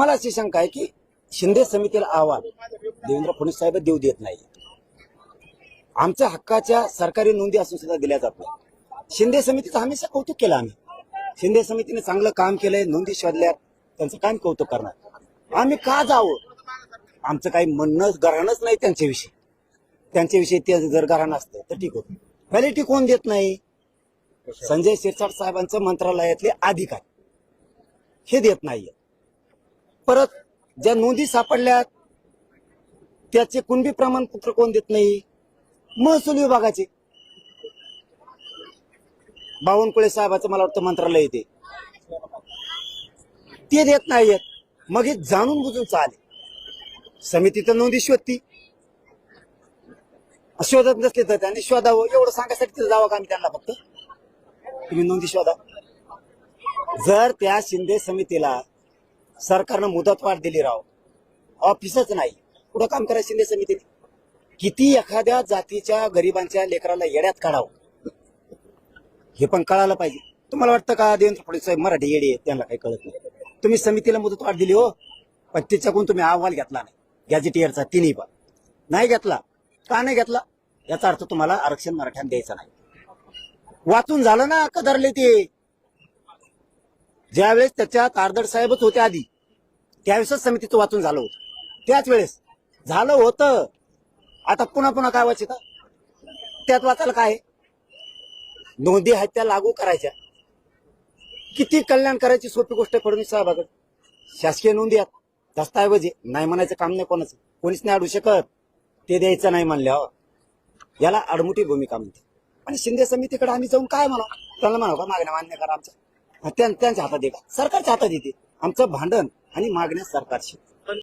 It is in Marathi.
आम्हाला अशी शंका आहे की शिंदे समितीला अहवाल देवेंद्र फडणवीस साहेब देऊ देत नाही. आमच्या हक्काच्या सरकारी नोंदी असून सुद्धा दिल्या जात नाही. शिंदे समितीचं हमेशा कौतुक केलं आम्ही. शिंदे समितीने चांगलं काम केलंय नोंदी शोधल्या त्यांचं काय कौतुक करणार? आम्ही का जावं? आमचं काही म्हणणं गरहाणच नाही त्यांच्याविषयी. त्यांच्याविषयी ते जर गरहाण असतं तर ठीक होतं. व्हॅलिटी कोण देत नाही? संजय शिरसाट साहेबांचं मंत्रालयातले अधिकार. हे देत नाहीये. परत ज्या नोंदी सापडल्यात त्याचे कुणबी प्रमाणपत्र कोण देत नाही? महसूल विभागाचे. बावनकुळे साहेबाचं मला वाटतं मंत्रालय येते ते. देत नाहीयेत. मग हे जाणून बुजून चाले समिती तर नोंदी शोधती. शोधत नसले तर त्यांनी शोधावं. एवढं सांगायसाठी तिथं जावं का आम्ही त्यांना फक्त? तुम्ही नोंदी शोधा. जर त्या शिंदे समितीला सरकारनं मुदतवाढ दिली राव. ऑफिसच नाही. कुठं काम करायचं शिंदे समितीने किती एखाद्या जातीच्या गरिबांच्या लेकराला येड्यात काढावं? हे पण कळायला पाहिजे. तुम्हाला वाटतं का देवेंद्र फडणवीस साहेब मराठी येडी आहेत? त्यांना काही कळत नाही. तुम्ही समितीला मुदतवाढ दिली हो पण तिच्याकडून तुम्ही अहवाल घेतला नाही. गॅजेटियरचा तिन्ही पण. नाही घेतला. का नाही घेतला? याचा अर्थ तुम्हाला आरक्षण मराठ्यात द्यायचा नाही. वाचून झालं ना कदरले ते. ज्यावेळेस त्याच्यात आर्दड साहेबच होते आधी त्यावेळेसच समितीचं वाचून झालं होतं. त्याच वेळेस झालं होतं. आता पुन्हा पुन्हा काय वाचिता? त्यात वाचायला काय नोंदी आहेत त्या लागू करायच्या. किती कल्याण करायची सोपी गोष्ट फडणवीस साहेबाकडे? शासकीय नोंदी आहेत. दस्ताऐवजी नाही म्हणायचं काम नाही कोणाचं. कोणीच नाही अडू शकत. ते द्यायचं नाही म्हणल्यावर. याला आडमुठी भूमिका म्हणते आणि शिंदे समितीकडे आम्ही जाऊन काय म्हणा त्यांना म्हणा का मागण्या मान्य करा आमच्या. त्यांच्या हातात देतात. सरकारच्या हातात येते आमचं भांडण आणि मागण्या सरकारशी.